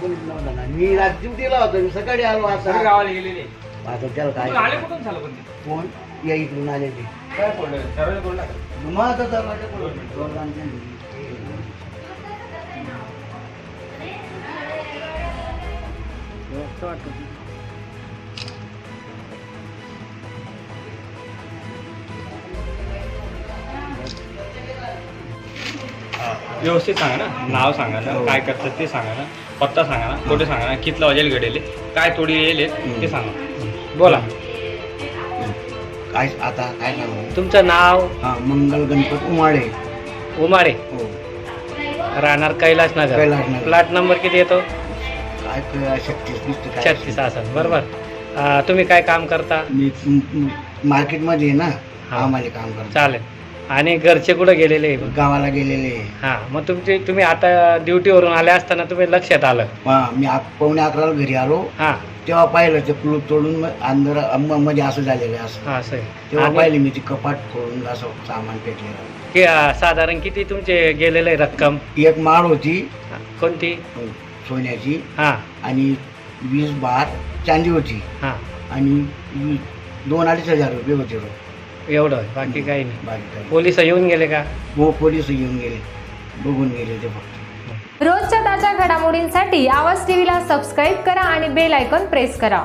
कोणीच नव्हता ना मी रात्री ड्युटीला होतो मी सकाळी आलो सगळे आता गावाला गेलेले. आता त्याला कुठून आले काय कुठून झालं पण ते? कोण? या इकडून आले ते. काय का? मग आता दरवाजा खोलून व्यवस्थित सांगा ना. नाव सांगा ना हो. काय करतात ते सांगा ना. पत्ता सांगा ना. कुठे सांगा ना. कितला वाजेल घडेल. काय तोडी येईल ते सांगा. बोला. काय आता काय सांगू? तुमचं नाव? हा मंगल गणपत उमाडे उमारे हो. राहणार कैलास नगर. कैलासनगर. प्लॉट नंबर किती येतो? काय छत्तीस नुसतं काय? छत्तीस असेल बरोबर. अं, तुम्ही काय काम करता? मी म- म- मार्केटमध्ये आहे ना. हा. आम्हाला काम करतो. चालेल. आणि घरचे कुठं गेलेले? गावाला गेलेले हा मग तुमचे तुम्ही आता ड्युटीवरून आले असताना तुम्ही लक्षात आलं? हा, मी आ- पावणे अकराला घरी आलो. हा. तेव्हा पाहिलं ते कुलूप तोडून अंदर अम- मध्ये असं झालेलं आहे असं. हा असं आहे. तेव्हा आणि पाहिले मी ते कपाट खोलून असं सामान पेटलेलं कि, अं, साधारण किती तुमचे गेलेले रक्कम? एक माळ होती. हा, कोणती? अ, सोन्याची. हा. आणि वीस बार चांदी होती. हा. आणि वी- दोन अडीच हजार रुपये होते. रोज. एवढं बाकी काही नाही. बाकी काही पोलीस येऊन गेले का? हो पोलीस येऊन गेले. बघून गेले ते फक्त. रोजच्या ताज्या घडामोडींसाठी आवाज टीव्हीला सबस्क्राईब करा आणि बेल आयकॉन प्रेस करा.